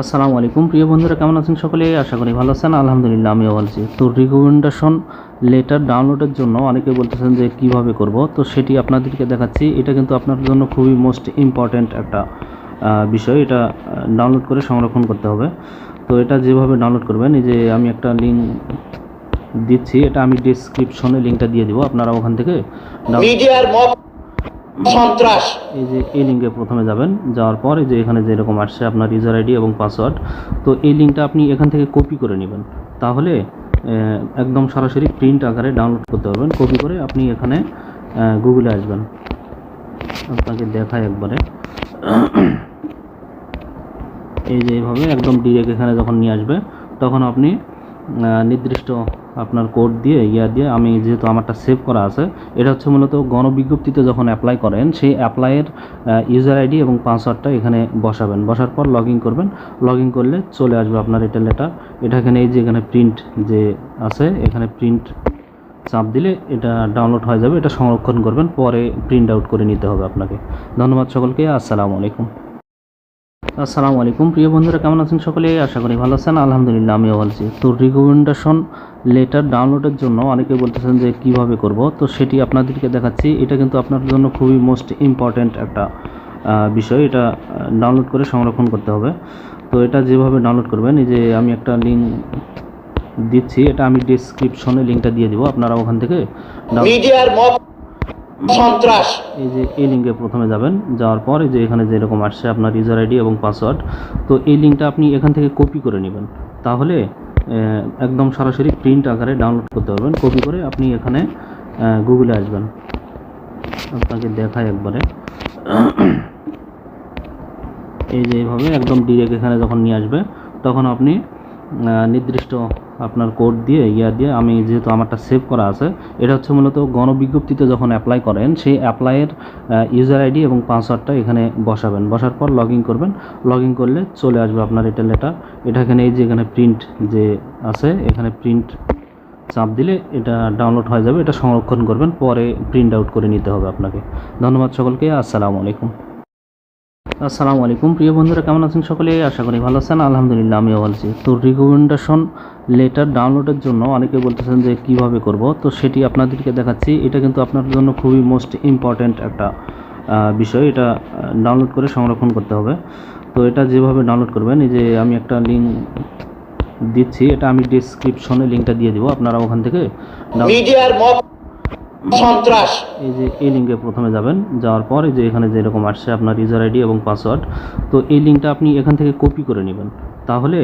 আসসালামু আলাইকুম। প্রিয় বন্ধুরা, কেমন আছেন সকলে? আশা করি ভালো আছেন। আলহামদুলিল্লাহ, আমিও বলছি তো রিকমেন্ডেশন লেটার ডাউনলোডের জন্য অনেকে বলতেছেন যে কীভাবে করব? তো সেটি আপনাদেরকে দেখাচ্ছি। এটা কিন্তু আপনার জন্য খুবই মোস্ট ইম্পর্ট্যান্ট একটা বিষয়। এটা ডাউনলোড করে সংরক্ষণ করতে হবে। তো এটা যেভাবে ডাউনলোড করবেন, এই যে আমি একটা লিঙ্ক দিচ্ছি। এটা আমি ডিসক্রিপশনে লিঙ্কটা দিয়ে দিব। আপনারা ওখান থেকে মত সন্ত্রাস। এই যে এই লিঙ্কে প্রথমে যাবেন, যাওয়ার পর এই যে এখানে যেরকম আসছে আপনার ইউজার আইডি এবং পাসওয়ার্ড তো এই লিঙ্কটা আপনি এখান থেকে কপি করে নেবেন। তাহলে একদম সরাসরি প্রিন্ট আকারে ডাউনলোড করতে পারবেন। কপি করে আপনি এখানে গুগলে আসবেন। আপনাকে দেখায় একবারে। এই যে এইভাবে একদম ডিরেক্ট এখানে যখন নিয়ে আসবে, তখন আপনি নির্দিষ্ট আপনার কোড দিয়ে, ইয়া দিয়ে আমি যেহেতু আমারটা সেভ করা আছে, এটা হচ্ছে মূলত গণবিজ্ঞপ্তিতে যখন অ্যাপ্লাই করেন, সেই অ্যাপ্লাইয়ের ইউজার আইডি এবং পাসওয়ার্ডটা এখানে বসাবেন। বসার পর লগ করবেন। লগ করলে চলে আসবে আপনার এটা লেটার এটা এখানে এই যে এখানে প্রিন্ট যে আছে, এখানে প্রিন্ট চাপ দিলে এটা ডাউনলোড হয়ে যাবে। এটা সংরক্ষণ করবেন। পরে প্রিন্ট আউট করে নিতে হবে আপনাকে। ধন্যবাদ সকলকে। আসসালামু আলাইকুম। আসসালামু আলাইকুম। প্রিয় বন্ধুরা কেমন আছেন সকলে? আশা করি ভালো আছেন। আলহামদুলিল্লাহ আমিও বলছি তো রিকমেন্ডেশন লেটার ডাউনলোডের জন্য অনেকে বলতেছেন যে কীভাবে করব? তো সেটি আপনাদেরকে দেখাচ্ছি। এটা কিন্তু আপনার জন্য খুবই মোস্ট ইম্পর্ট্যান্ট একটা বিষয়। এটা ডাউনলোড করে সংরক্ষণ করতে হবে। তো এটা যেভাবে ডাউনলোড করবেন এই যে আমি একটা লিঙ্ক দিচ্ছি। এটা আমি ডিসক্রিপশনে লিঙ্কটা দিয়ে দিব। আপনারা ওখান থেকে মত সন্ত্রাস। এই যে এই লিঙ্কে প্রথমে যাবেন, যাওয়ার পর এই যে এখানে যেরকম আসছে আপনার ইউজার আইডি এবং পাসওয়ার্ড তো এই লিঙ্কটা আপনি এখান থেকে কপি করে নেবেন। তাহলে একদম সরাসরি প্রিন্ট আকারে ডাউনলোড করতে পারবেন। কপি করে আপনি এখানে গুগলে আসবেন। আপনাকে দেখায় একবারে। এই যে এইভাবে একদম ডিরেক্ট এখানে যখন নিয়ে আসবে, তখন আপনি নির্দিষ্ট আপনার কোড দিয়ে, ইয়া দিয়ে আমি যেহেতু আমারটা সেভ করা আছে, এটা হচ্ছে মূলত গণবিজ্ঞপ্তিতে যখন অ্যাপ্লাই করেন, সেই অ্যাপ্লাইয়ের ইউজার আইডি এবং পাসওয়ার্ডটা এখানে বসাবেন। বসার পর লগ করবেন। লগ করলে চলে আসবে আপনার এটা লেটার এটা এখানে এই যে এখানে প্রিন্ট যে আছে, এখানে প্রিন্ট চাপ দিলে এটা ডাউনলোড হয়ে যাবে। এটা সংরক্ষণ করবেন। পরে প্রিন্ট আউট করে নিতে হবে আপনাকে। ধন্যবাদ সকলকে। আসসালামু আলাইকুম। আসসালামু আলাইকুম। প্রিয় বন্ধুরা, কেমন আছেন সকলে? আশা করি ভালো আছেন। আলহামদুলিল্লাহ, আমিও বলছি তো রিকমেন্ডেশন লেটার ডাউনলোডের জন্য অনেকে বলতেছেন যে কীভাবে করব? তো সেটি আপনাদেরকে দেখাচ্ছি। এটা কিন্তু আপনার জন্য খুবই মোস্ট ইম্পর্ট্যান্ট একটা বিষয়। এটা ডাউনলোড করে সংরক্ষণ করতে হবে। তো এটা যেভাবে ডাউনলোড করবেন, এই যে আমি একটা লিঙ্ক দিচ্ছি। এটা আমি ডিসক্রিপশনে লিঙ্কটা দিয়ে দিব। আপনারা ওখান থেকে মত সন্ত্রাস। এই যে এই লিঙ্কে প্রথমে যাবেন, যাওয়ার পর যে এখানে যেরকম আসছে আপনার ইউজার আইডি এবং পাসওয়ার্ড তো এই লিঙ্কটা আপনি এখান থেকে কপি করে নেবেন। তাহলে